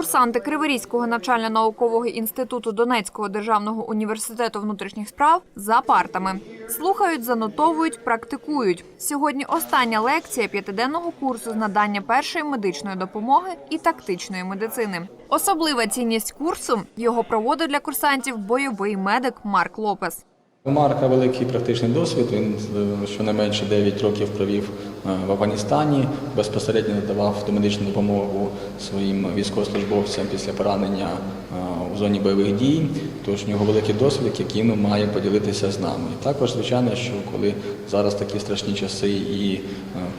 Курсанти Криворізького навчально-наукового інституту Донецького державного університету внутрішніх справ за партами слухають, занотовують, практикують. Сьогодні остання лекція п'ятиденного курсу з надання першої медичної допомоги і тактичної медицини. Особлива цінність курсу його проводить для курсантів бойовий медик Марк Лопес. У Марка великий практичний досвід. Він е, щонайменше 9 років провів в Афганістані, безпосередньо надавав домедичну допомогу своїм військовослужбовцям після поранення е, у зоні бойових дій. Тож у нього великий досвід, яким має поділитися з нами. Також, звичайно, що коли зараз такі страшні часи, і е,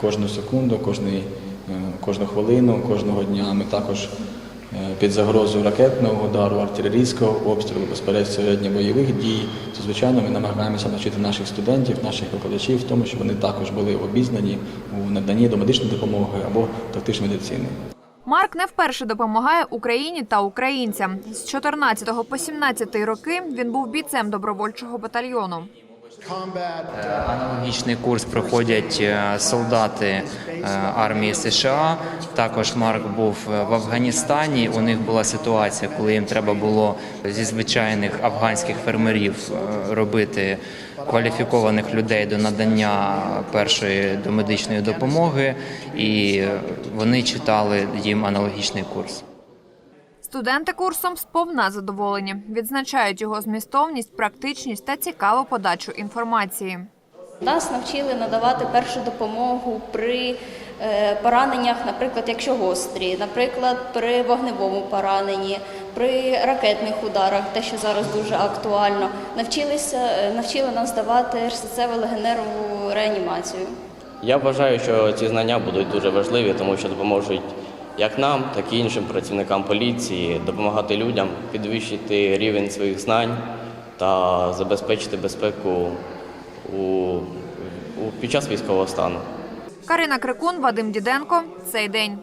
кожну секунду, кожний, е, кожну хвилину, кожного дня ми також. Е, під загрозою ракетного удару, артилерійського обстрілу, безпосередньо бойових дій, то звичайно ми намагаємося навчити наших студентів, наших викладачів в тому, щоб вони також були обізнані у наданні домедичної допомоги або тактичної медицини. Марк не вперше допомагає Україні та українцям. З 14 по 17 роки він був бійцем добровольчого батальйону. Аналогічний курс проходять е, солдати е, армії США. Також Марк був е, в Афганістані. У них була ситуація, коли їм треба було зі звичайних афганських фермерів е, робити кваліфікованих людей до надання першої домедичної допомоги, і е, вони читали їм аналогічний курс. Студенти курсом сповна задоволені. Відзначають його змістовність, практичність та цікаву подачу інформації. Нас навчили надавати першу допомогу при е, пораненнях, наприклад, якщо гострі, наприклад, при вогневому пораненні, при ракетних ударах, те, що зараз дуже актуально. Навчилися, е, навчили нас давати серцево-легеневу реанімацію. Я вважаю, що ці знання будуть дуже важливі, тому що допоможуть як нам, так і іншим працівникам поліції допомагати людям підвищити рівень своїх знань та забезпечити безпеку у, у, під час військового стану. Карина Крикун, Вадим Діденко. Цей день.